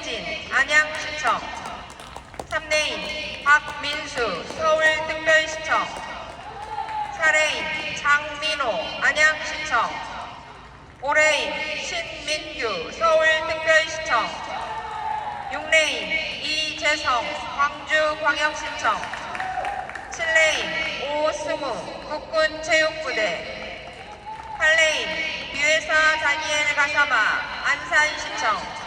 정혜진 안양시청. 3레인 박민수 서울특별시청. 4레인 장민호 안양시청. 5레인 신민규 서울특별시청. 6레인 이재성 광주광역시청. 7레인 오승우 국군체육부대. 8레인 유해사 다니엘 가사마 안산시청